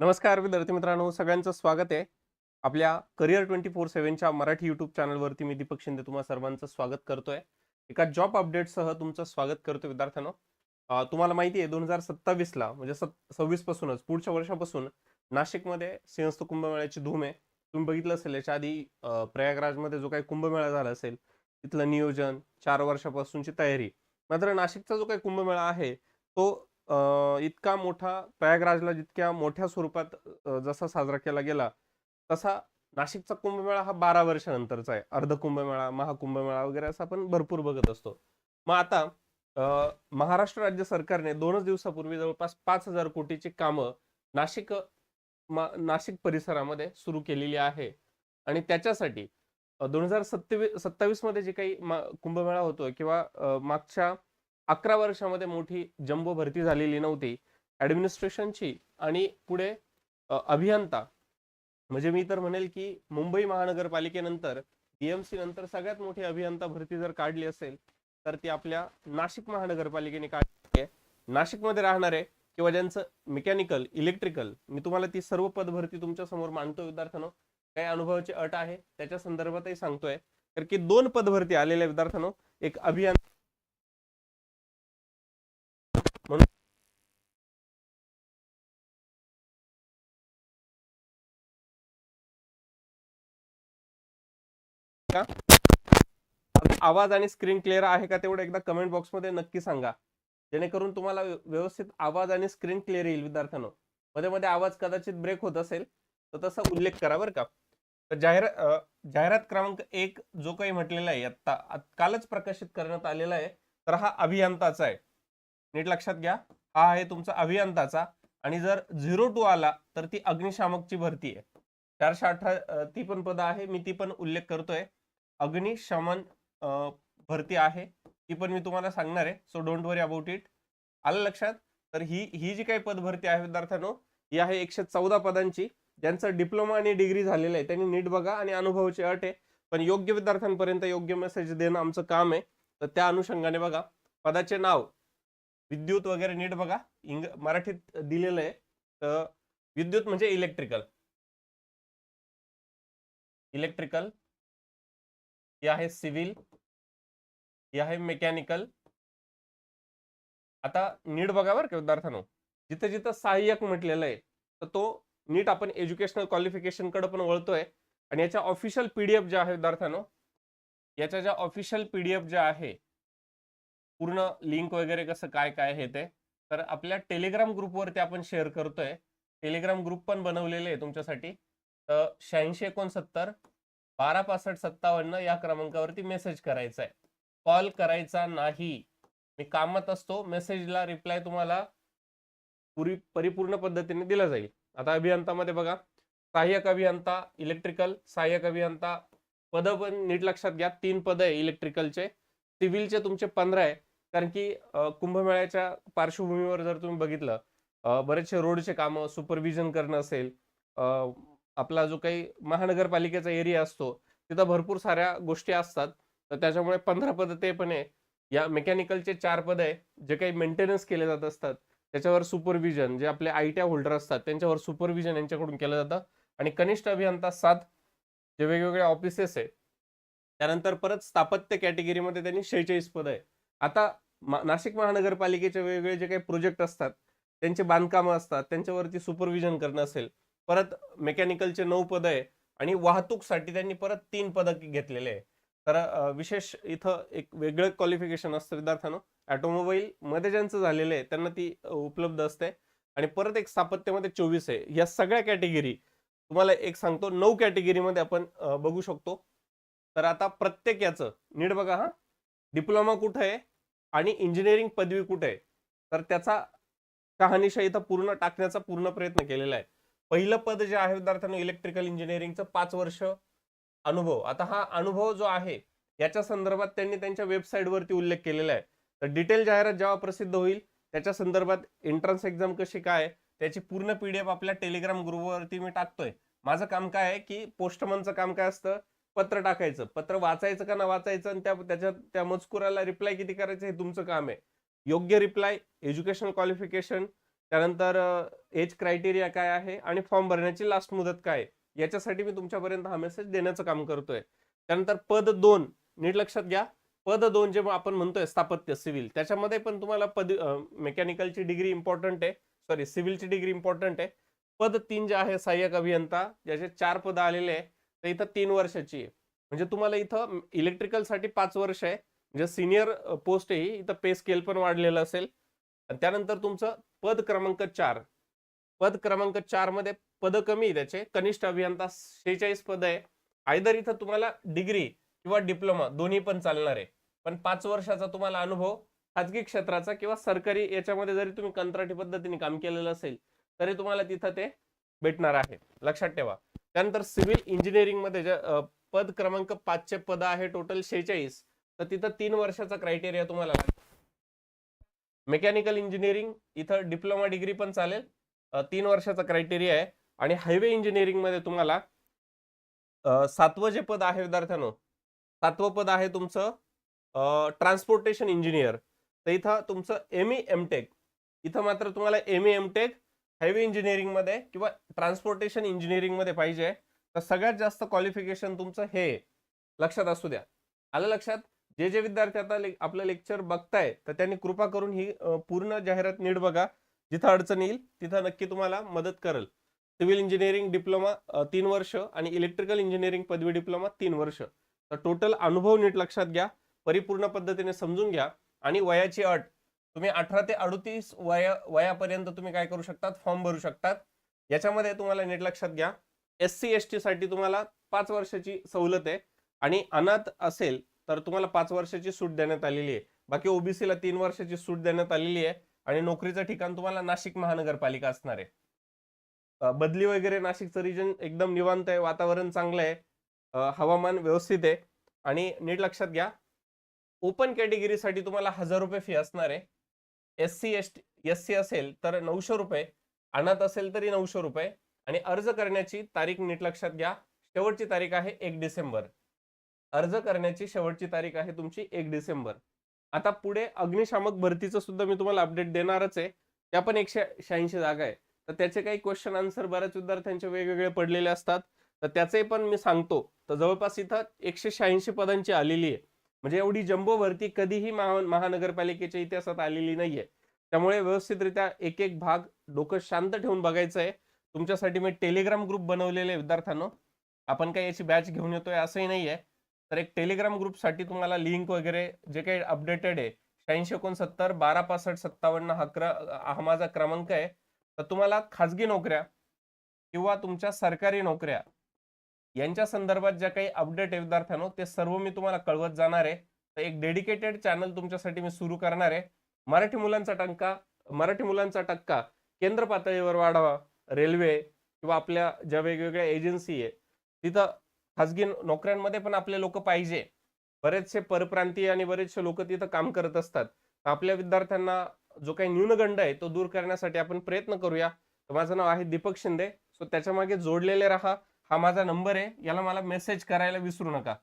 नमस्कार विद्यार्थी मित्रांनो सगळ्यांचं स्वागत आहे. आपल्या करिअर ट्वेंटी फोर सेव्हनच्या मराठी युट्यूब चॅनलवरती मी दीपक शिंदे तुम्हाला सर्वांचं स्वागत करतोय. एका जॉब अपडेटसह तुमचं स्वागत करतो विद्यार्थ्यांनो. तुम्हाला माहिती आहे दोन हजार सत्तावीसला म्हणजे सव्वीस पासूनच पुढच्या वर्षापासून नाशिकमध्ये सिंहस्थ कुंभमेळ्याची धूम आहे. तुम्ही बघितलं असेल याच्या आधी प्रयागराजमध्ये जो काही कुंभमेळा झाला असेल तिथलं नियोजन चार वर्षापासूनची तयारी. मात्र नाशिकचा जो काही कुंभमेळा आहे तो इतका मोठा प्रयागराजला जितक्या मोठ्या स्वरूपात जसा साजरा केला गेला तसा नाशिकचा कुंभमेळा हा बारा वर्षानंतरचा आहे. अर्ध कुंभमेळा महाकुंभमेळा वगैरे असं आपण भरपूर बघत असतो. मग आता महाराष्ट्र राज्य सरकारने दोनच दिवसापूर्वी जवळपास पाच हजार कोटीची कामं नाशिक मा- नाशिक परिसरामध्ये सुरू केलेली आहे. आणि त्याच्यासाठी दोन हजार सत्तावीस सत्तावीसमध्ये जे काही मा- कुंभमेळा होतो किंवा मागच्या अकरा वर्षामध्ये मोठी जम्बो भरती झालेली नव्हती. ॲडमिनिस्ट्रेशनची आणि पुढे अभियंता. म्हणजे मी तर म्हणेल की मुंबई महानगरपालिकेनंतर बीएमसी नंतर सगळ्यात मोठी अभियंता भरती जर काढली असेल तर ती आपल्या नाशिक महानगरपालिकेने काढली. आहे नाशिकमध्ये राहणारे किंवा ज्यांचं मेकॅनिकल इलेक्ट्रिकल मी तुम्हाला ती सर्व पदभरती तुमच्यासमोर मांडतो विद्यार्थ्यांनो. काही अनुभवाची अट आहे त्याच्या संदर्भातही सांगतोय. तर की दोन पदभरती आलेल्या विद्यार्थ्यांनो एक अभियंता का? आवाज आणि स्क्रीन क्लिअर आहे का तेवढं एकदा कमेंट बॉक्समध्ये नक्की सांगा. जेणेकरून तुम्हाला व्यवस्थित आवाज आणि स्क्रीन क्लिअर येईल विद्यार्थ्यांनो. मध्ये मध्ये आवाज कदाचित ब्रेक होत असेल तर तसा उल्लेख करा बरं का. तर जाहिरात जाहिरात क्रमांक एक जो काही म्हटलेला आहे आता कालच प्रकाशित करण्यात आलेला आहे तर हा अभियंताचा आहे. नीट लक्षात घ्या. हा आहे तुमचा अभियंताचा आणि जर झिरो टू आला तर ती अग्निशामकची भरती आहे. चारशे अठरा ती पण पद आहे मी ती पण उल्लेख करतोय. अग्निशमन भरती आहे. ती पण मी तुम्हाला सांगणार आहे. So don't worry about it आलं लक्षात? तर ही ही जी काही पदभरती आहे विद्यार्थ्यांनो ही आहे एकशे चौदा पदांची. ज्यांचं डिप्लोमा आणि डिग्री झालेलं आहे. त्यांनी नीट बघा आणि अनुभवाची अट आहे. पण योग्य विद्यार्थ्यांपर्यंत योग्य मेसेज देणं आमचं काम आहे. तर त्या अनुषंगाने बघा. पदाचे नाव. विद्युत वगैरे नीट बघा. इंग मराठीत दिलेलं आहे. तर विद्युत म्हणजे इलेक्ट्रिकल इलेक्ट्रिकल या आहे सिव्हिल या आहे मेकॅनिकल. आता नीट बघा बरं का विद्यार्थ्यांनो. जिथं जिथं सहाय्यक म्हटलेलं आहे तर तो नीट आपण एज्युकेशनल क्वालिफिकेशनकडे पण वळतोय. आणि याच्या ऑफिशियल पीडीएफ ज्या आहे विद्यार्थ्यांनो याच्या ज्या ऑफिशियल पीडीएफ ज्या आहे पूर्ण लिंक वगैरे कसं काय काय हे ते तर आपल्या टेलिग्राम ग्रुपवरती आपण शेअर करतोय. टेलिग्राम ग्रुप पण बनवलेले आहे तुमच्यासाठी. तर शहाऐंशी एकोणसत्तर बारा पासष्ट सत्तावन्न या क्रमांकावरती मेसेज करायचा आहे कॉल करायचा नाही. मी कामात असतो मेसेजला रिप्लाय तुम्हाला पुरी परिपूर्ण पद्धतीने दिला जाईल. आता अभियंतामध्ये बघा. सहाय्यक अभियंता इलेक्ट्रिकल सहाय्यक अभियंता पद पण नीट लक्षात घ्या. तीन पद आहे इलेक्ट्रिकलचे सिव्हिलचे तुमचे पंधरा आहे. कारण की कुंभमेळ्याच्या पार्श्वभूमीवर जर तुम्ही बघितलं बरेचसे रोडचे कामं सुपरविजन करणं असेल आपला जो काही महानगरपालिकेचा एरिया असतो तिथं भरपूर साऱ्या गोष्टी असतात. तर त्याच्यामुळे पंधरा पद ते पण आहे. या मेकॅनिकलचे चार पद आहे जे काही मेंटेनन्स केले जात असतात त्याच्यावर सुपरविजन जे आपले आय टी होल्डर असतात त्यांच्यावर सुपरविजन यांच्याकडून केलं जातं. आणि कनिष्ठ अभियंता सात जे वेगवेगळे ऑफिसेस आहे त्यानंतर परत स्थापत्य कॅटेगरीमध्ये त्यांनी शेहेचाळीस पद आहे आता मा- नाशिक महानगरपालिकेचे वेगवेगळे जे काही प्रोजेक्ट असतात त्यांचे बांधकामं असतात त्यांच्यावरती सुपरविजन करणं असेल परत मेकॅनिकलचे नऊ पद आहे आणि वाहतूकसाठी त्यांनी परत तीन पद घेतलेले आहे. तर विशेष इथं एक वेगळं क्वालिफिकेशन असतं विद्यार्थ्यांना. ऑटोमोबाईल मध्ये ज्यांचं झालेलं आहे त्यांना ती उपलब्ध असते. आणि परत एक स्थापत्यामध्ये चोवीस आहे. या सगळ्या कॅटेगरी तुम्हाला एक सांगतो नऊ कॅटेगरीमध्ये आपण बघू शकतो. तर आता प्रत्येक याचं नीट बघा हा. डिप्लोमा कुठं आहे आणि इंजिनिअरिंग पदवी कुठे आहे? तर त्याचा कहानिशा इथं पूर्ण टाकण्याचा पूर्ण प्रयत्न केलेला आहे. पहिलं पद जे आहे विद्यार्थ्यांना इलेक्ट्रिकल इंजिनिअरिंगचं पाच वर्ष अनुभव. आता हा अनुभव जो आहे याच्या संदर्भात त्यांनी त्यांच्या वेबसाईटवरती उल्लेख केलेला आहे. तर डिटेल जाहिरात जेव्हा प्रसिद्ध होईल त्याच्या संदर्भात एंट्रन्स एक्झाम कशी काय त्याची पूर्ण पीडीएफ आपल्या टेलिग्राम ग्रुपवरती मी टाकतोय. माझं काम काय आहे की पोस्टमनचं काम काय असतं? पत्र टाकायचं. पत्र वाचायचं का ना वाचायचं आणि त्या त्याच्यात त्या मजकुराला रिप्लाय किती करायचं हे तुमचं काम आहे. योग्य रिप्लाय एज्युकेशनल क्वालिफिकेशन त्यानंतर एज क्रायटेरिया काय आहे आणि फॉर्म भरण्याची लास्ट मुदत काय याच्यासाठी मी तुमच्यापर्यंत हा मेसेज देण्याचं काम करतोय. त्यानंतर पद दोन नीट लक्षात घ्या. पद दोन जे आपण म्हणतोय स्थापत्य सिव्हिल. त्याच्यामध्ये पण तुम्हाला पद मेकॅनिकलची डिग्री इम्पॉर्टंट आहे. सॉरी सिव्हिलची डिग्री इम्पॉर्टंट आहे. पद तीन जे आहे सहाय्यक अभियंता ज्याचे चार पद आलेले आहे तर इथं तीन वर्षाची आहे. म्हणजे तुम्हाला इथं इलेक्ट्रिकलसाठी पाच वर्ष आहे. म्हणजे सिनियर पोस्ट आहे इथं पे स्केल पण वाढलेलं असेल. त्यानंतर तुमचं पद क्रमांक चार. पद क्रमांक चारमध्ये पद कमी त्याचे. कनिष्ठ अभियंता शेहेचाळीस पद आहे. आयदर इथं तुम्हाला डिग्री किंवा डिप्लोमा दोन्ही पण चालणार आहे. पण पाच वर्षाचा तुम्हाला अनुभव खाजगी क्षेत्राचा किंवा सरकारी याच्यामध्ये जरी तुम्ही कंत्राटी पद्धतीने काम केलेलं असेल तरी तुम्हाला तिथं ते भेटणार आहे. लक्षात ठेवा. त्यानंतर सिव्हिल इंजिनिअरिंगमध्ये जे पद क्रमांक पाचचे पद आहे टोटल शेहेचाळीस. तर तिथं तीन वर्षाचा क्रायटेरिया तुम्हाला मेकॅनिकल इंजिनिअरिंग इथं डिप्लोमा डिग्री पण चालेल. तीन वर्षाचा क्रायटेरिया आहे. आणि हायवे इंजिनिअरिंगमध्ये तुम्हाला सातवं जे पद आहे विद्यार्थ्यांनो सातवं पद आहे तुमचं ट्रान्सपोर्टेशन इंजिनियर तर इथं तुमचं एम ई एम टेक इथं मात्र तुम्हाला M E M tech highway इंजिनिअरिंगमध्ये किंवा ट्रान्सपोर्टेशन इंजिनिअरिंगमध्ये पाहिजे. तर सगळ्यात जास्त क्वालिफिकेशन तुमचं हे. लक्षात असू द्या. आलं लक्षात? जे जे विद्यार्थी आता ले- आपलं लेक्चर बघताय तर त्यांनी कृपा करून ही पूर्ण जाहिरात नीट बघा. जिथं अडचण येईल तिथं नक्की तुम्हाला मदत करेल. सिव्हिल इंजिनिअरिंग डिप्लोमा तीन वर्ष आणि इलेक्ट्रिकल इंजिनिअरिंग पदवी डिप्लोमा तीन वर्ष. तर टोटल अनुभव नीट लक्षात घ्या परिपूर्ण पद्धतीने समजून घ्या आणि वयाची अट तुम्ही अठरा ते अडतीस वया वयापर्यंत तुम्ही काय करू शकतात? फॉर्म भरू शकतात. याच्यामध्ये तुम्हाला नीट लक्षात घ्या. एस सी एस टी साठी तुम्हाला पाच वर्षाची सवलत आहे. आणि अनाथ असेल तर तुम्हाला पाच वर्षाची सूट देण्यात आलेली आहे. बाकी ओबीसीला तीन वर्षाची सूट देण्यात आलेली आहे आणि नोकरीचं ठिकाण तुम्हाला नाशिक महानगरपालिका असणार आहे. बदली वगैरे नाशिकचं रिजन एकदम निवांत आहे वातावरण चांगलं आहे हवामान व्यवस्थित आहे. आणि नीट लक्षात घ्या ओपन कॅटेगरीसाठी तुम्हाला हजार रुपये फी असणार आहे. S C S T S C असेल तर नऊशे रुपये अनाथ असेल तरी नऊशे रुपये. आणि अर्ज करण्याची तारीख नीट लक्षात घ्या शेवटची तारीख आहे एक डिसेंबर. अर्ज करण्याची शेवटची तारीख आहे तुमची एक डिसेंबर. आता पुढे अग्निशामक भरतीचं सुद्धा मी तुम्हाला अपडेट देणारच आहे. त्या पण एकशे शहाऐंशी जागा आहे. तर त्याचे काही क्वेश्चन आन्सर बऱ्याच विद्यार्थ्यांचे वेगवेगळे पडलेले असतात. तर त्याचे पण मी सांगतो. तर जवळपास इथं एकशे शहाऐंशी पदांची आलेली आहे. म्हणजे एवढी जम्बो भरती कधीही महा महानगरपालिकेच्या इतिहासात आलेली नाहीये. त्यामुळे व्यवस्थितरित्या एक एक भाग डोकं शांत ठेवून बघायचं आहे. तुमच्यासाठी मी टेलिग्राम ग्रुप बनवलेले विद्यार्थ्यांनो. आपण काही याची बॅच घेऊन येतोय असंही नाहीये. तर एक टेलिग्राम ग्रुपसाठी तुम्हाला लिंक वगैरे जे काही अपडेटेड आहे शहाऐंशी एकोणसत्तर बारा पासष्ट सत्तावन्न हा क्र हा माझा क्रमांक आहे. तर तुम्हाला खाजगी नोकऱ्या किंवा तुमच्या सरकारी नोकऱ्या यांच्या संदर्भात ज्या काही अपडेट आहे विद्यार्थ्यांनो ते सर्व मी तुम्हाला कळवत जाणार आहे. तर एक डेडिकेटेड चॅनल तुमच्यासाठी मी सुरू करणार आहे. मराठी मुलांचा टंका मराठी मुलांचा टक्का केंद्र पातळीवर वाढावा. रेल्वे किंवा आपल्या ज्या वेगवेगळ्या एजन्सी आहे तिथं खाजगी नोकऱ्यांमध्ये पण आपले लोक पाहिजे. बरेचसे परप्रांतीय आणि बरेचसे लोक तिथं काम करत असतात. आपल्या विद्यार्थ्यांना जो काही न्यूनगंड आहे तो दूर करण्यासाठी आपण प्रयत्न करूया. तर माझं नाव आहे दीपक शिंदे. सो त्याच्यामागे जोडलेले राहा. हा माझा नंबर आहे. याला मला मेसेज करायला विसरू नका.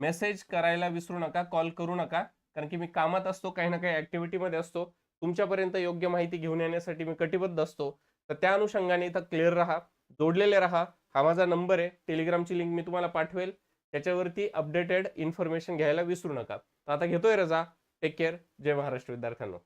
मेसेज करायला विसरू नका. कॉल करू नका. कारण की मी कामात असतो काही ना काही ऍक्टिव्हिटीमध्ये असतो. तुमच्यापर्यंत योग्य माहिती घेऊन येण्यासाठी मी कटिबद्ध असतो. तर त्या अनुषंगाने इथं क्लिअर राहा. जोडलेले राहा. हा माझा नंबर आहे. टेलिग्रामची लिंक मी तुम्हाला पाठवेल. त्याच्यावरती अपडेटेड इन्फॉर्मेशन घ्यायला विसरू नका. तर आता घेतोय रजा. Take care. जय महाराष्ट्र विद्यार्थ्यांनो.